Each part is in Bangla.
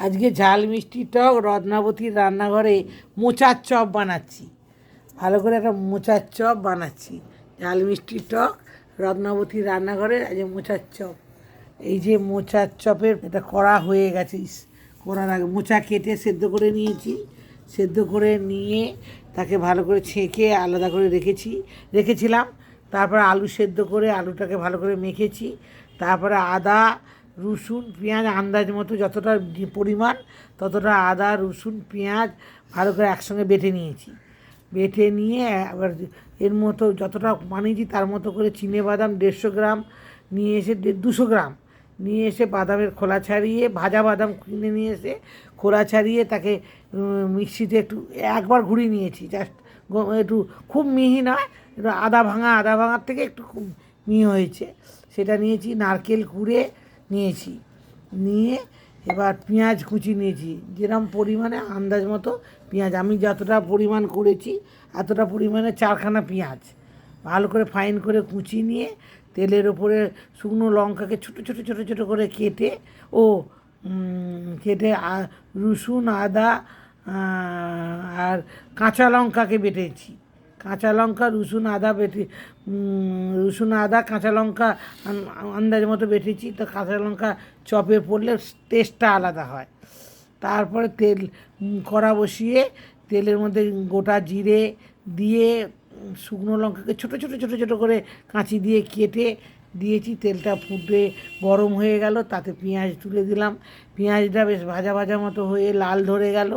আজকে ঝাল মিষ্টি টক, রত্নাবতীর রান্নাঘরে মোচার চপ বানাচ্ছি। ভালো করে একটা মোচার চপ বানাচ্ছি। ঝাল মিষ্টি টক, রত্নাবতীর রান্নাঘরে আজকে মোচার চপ। এই যে মোচার চপের এটা করা হয়ে গেছে করার আগে মোচা কেটে সেদ্ধ করে নিয়েছি। সেদ্ধ করে নিয়ে তাকে ভালো করে ছেঁকে আলাদা করে রেখেছি, রেখেছিলাম। তারপরে আলু সেদ্ধ করে আলুটাকে ভালো করে মেখেছি। তারপরে আদা রসুন, পেঁয়াজ আন্দাজ মতো যতটা পরিমাণ, ততটা আদা, রসুন, পেঁয়াজ ভালো করে একসঙ্গে বেটে নিয়েছি। বেটে নিয়ে আবার এর মতো যতটা বানিয়েছি তার মতো করে চিনে বাদাম দেড়শো গ্রাম নিয়ে এসে দুশো গ্রাম নিয়ে এসে বাদামের খোলা ছাড়িয়ে, ভাজা বাদাম কিনে নিয়ে এসে খোলা ছাড়িয়ে তাকে মিক্সিতে একটু একবার ঘুরিয়ে নিয়েছি। জাস্ট একটু খুব মিহি নয়, একটু আদা ভাঙা, আদা ভাঙার থেকে একটু মিহি হয়েছে। সেটা নিয়েছি, নারকেল কুড়ে নিয়েছি। নিয়ে এবার পেঁয়াজ কুচি নিয়েছি। যেরকম পরিমাণে আন্দাজ মতো পেঁয়াজ। আমি যতটা পরিমাণ করেছি, এতটা পরিমাণে চারখানা পেঁয়াজ। ভালো করে ফাইন করে কুচি নিয়ে তেলের ওপরে শুকনো লঙ্কাকে ছোটো ছোটো ছোটো ছোটো করে কেটে, ও কেটে রসুন, আদা আর কাঁচা লঙ্কাকে বেটেছি। কাঁচা লঙ্কা, রসুন, আদা বেটে রসুন, আদা, কাঁচা লঙ্কা আন্দাজ মতো বেটেছি। তো কাঁচা লঙ্কা চপে পড়লে টেস্টটা আলাদা হয়। তারপরে তেল কড়া বসিয়ে তেলের মধ্যে গোটা জিরে দিয়ে শুকনো লঙ্কাকে ছোটো ছোটো ছোটো ছোটো করে কাঁচি দিয়ে কেটে দিয়েছি। তেলটা ফুটে গরম হয়ে গেল, তাতে পেঁয়াজ তুলে দিলাম। পেঁয়াজটা বেশ ভাজা ভাজা মতো হয়ে লাল ধরে গেল।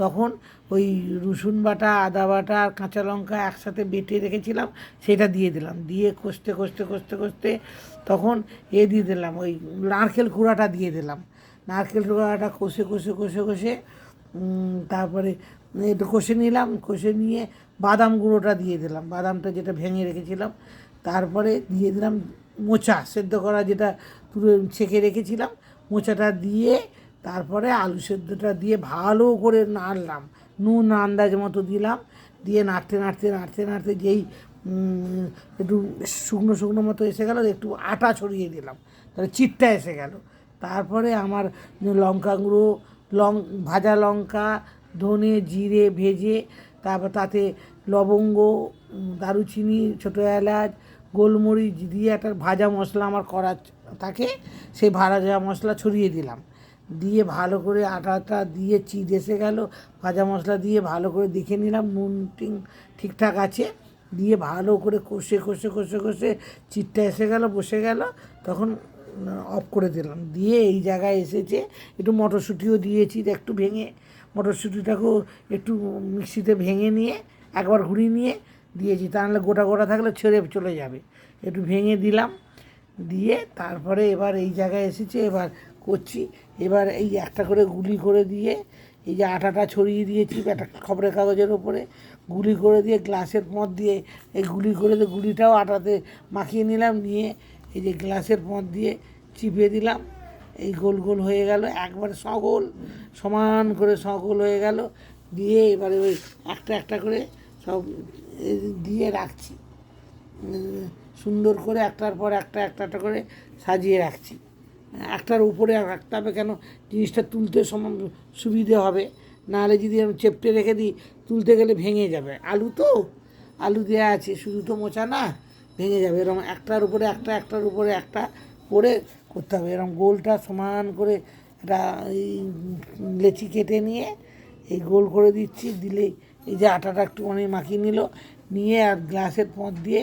তখন ওই রসুন বাটা, আদা বাটা আর কাঁচা লঙ্কা একসাথে বেটে রেখেছিলাম, সেটা দিয়ে দিলাম। দিয়ে কষতে কষতে কষতে কষতে তখন এ দিয়ে দিলাম, ওই নারকেল কুড়াটা দিয়ে দিলাম। নারকেল কুড়াটা কষে কষে কষে কষে তারপরে একটু কষে নিলাম, কষে নিয়ে বাদাম গুঁড়োটা দিয়ে দিলাম। বাদামটা যেটা ভেঙে রেখেছিলাম, তারপরে দিয়ে দিলাম মোচা, সেদ্ধ করা যেটা তুলে ছেঁকে রেখেছিলাম, মোচাটা দিয়ে তারপরে আলু সেদ্ধটা দিয়ে ভালো করে নাড়লাম। নুন আন্দাজ মতো দিলাম। দিয়ে নাড়তে নাড়তে নাড়তে নাড়তে যেই একটু শুকনো শুকনো মতো এসে গেল, একটু আটা ছড়িয়ে দিলাম। তাহলে চিটটা এসে গেল। তারপরে আমার লঙ্কা গুঁড়ো, লং, ভাজা লঙ্কা, ধনে জিরে ভেজে, তারপর তাতে লবঙ্গ দারুচিনি, ছোটো এলাচ, গোলমরিচ দিয়ে একটা ভাজা মশলা আমার করা থাকে, সেই ভাজা মশলা ছড়িয়ে দিলাম। দিয়ে ভালো করে আটাটা দিয়ে চিট এসে গেল, ভাজা মশলা দিয়ে ভালো করে দেখে নিলাম, নুন টিং ঠিকঠাক আছে। দিয়ে ভালো করে কষে কষে কষে কষে চিটটা এসে গেল, বসে গেল, তখন অফ করে দিলাম। দিয়ে এই জায়গায় এসেছে, একটু মটরশুঁটিও দিয়েছি একটু ভেঙে, মটরশুঁটিটাকেও একটু মিক্সিতে ভেঙে নিয়ে, একবার ঘুরিয়ে নিয়ে দিয়েছি, তা নাহলে গোটা গোটা থাকলে ছেড়ে চলে যাবে। একটু ভেঙে দিলাম, দিয়ে তারপরে এবার এই জায়গায় এসেছে, এবার করছি। এবার এই একটা করে গুলি করে দিয়ে, এই যে আটাটা ছড়িয়ে দিয়েছি একটা খবরের কাগজের ওপরে, গুলি করে দিয়ে গ্লাসের পথ দিয়ে এই গুলি করে দিয়ে গুলিটাও আটাতে মাখিয়ে নিলাম, নিয়ে এই যে গ্লাসের পথ দিয়ে চিপে দিলাম। এই গোল গোল হয়ে গেল, একবারে সগোল, সমান করে সগোল হয়ে গেল। দিয়ে এবারে ওই একটা একটা করে সব দিয়ে রাখছি। সুন্দর করে একটার পর একটা একটা একটা করে সাজিয়ে রাখছি। একটার উপরে রাখতে হবে কেন? জিনিসটা তুলতে সুবিধে হবে। নাহলে যদি আমি চেপটে রেখে দিই, তুলতে গেলে ভেঙে যাবে। আলু তো? আলু দেওয়া আছে, শুধু তো মোচা না, ভেঙে যাবে। এরকম একটার উপরে একটা, একটার উপরে একটা করে করতে হবে। এরকম গোলটা সমান করে এই লেচি কেটে নিয়ে এই গোল করে দিচ্ছি। দিলেই এই যে আটাটা একটু অনেক মাখিয়ে নিল। নিয়ে আর গ্লাসের পথ দিয়ে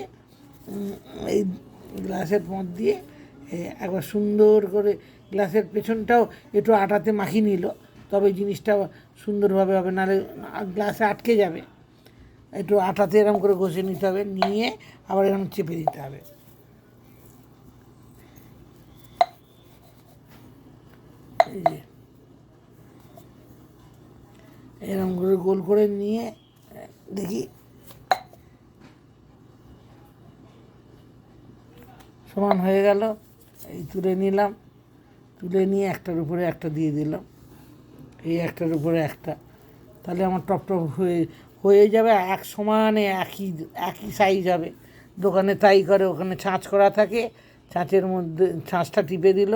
এই গ্লাসের পথ দিয়ে একবার সুন্দর করে গ্লাসের পেছনটাও একটু আটাতে মাখিয়ে নিল। তবে জিনিসটা সুন্দরভাবে হবে, নাহলে গ্লাসে আটকে যাবে। একটু আটাতে এরকম করে ঘষে নিতে হবে, নিয়ে আবার এরকম চেপে দিতে হবে। এই যে। এরকম করে গোল করে নিয়ে, দেখি। সমান হয়ে গেল। এই তুলে নিলাম। তুলে নিয়ে একটার উপরে একটা দিয়ে দিলাম। এই একটার উপরে একটা। তাহলে আমার টপ টপ হয়ে হয়ে যাবে এক সমানে একই একই সাইজ হবে। দোকানে তাই করে, ওখানে ছাঁচ করা থাকে। ছাঁচের মধ্যে, ছাঁচটা টিপে দিল।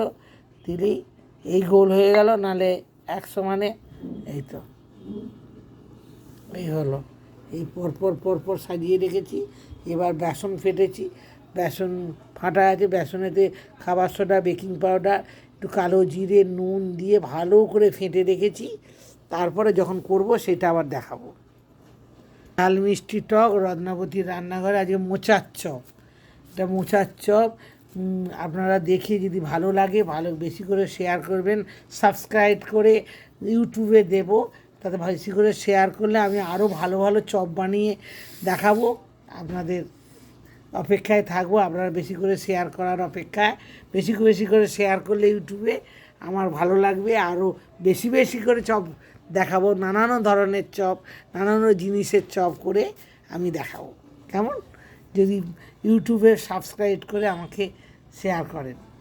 দিলেই এই গোল হয়ে গেল, নালে এক সমানে এই তো। এই হলো। এই পরপর পরপর সাজিয়ে রেখেছি। এবার বেসন ফেটেছি। বেসন ফাটা আছে, বেসনেতে খাবার সোডা, বেকিং পাউডার, একটু কালো জিরে, নুন দিয়ে ভালো করে ফেটে রেখেছি। তারপরে যখন করব সেটা আবার দেখাবো। লাল মিষ্টি টক, রত্নাবতীর রান্নাঘরে আজকে মোচার চপ। এটা মোচার চপ আপনারা দেখে যদি ভালো লাগে, ভালো বেশি করে শেয়ার করবেন, সাবস্ক্রাইব করে ইউটিউবে দেব। তাতে বেশি করে শেয়ার করলে আমি আরও ভালো ভালো চপ বানিয়ে দেখাবো আপনাদের। অপেক্ষায় থাকব, আপনারা বেশি করে শেয়ার করার অপেক্ষায়। বেশি বেশি করে শেয়ার করলে ইউটিউবে আমার ভালো লাগবে। আরও বেশি বেশি করে চপ দেখাবো, নানান ধরনের চপ, নানান জিনিসের চপ করে আমি দেখাবো। কেমন? যদি ইউটিউবে সাবস্ক্রাইব করে আমাকে শেয়ার করেন।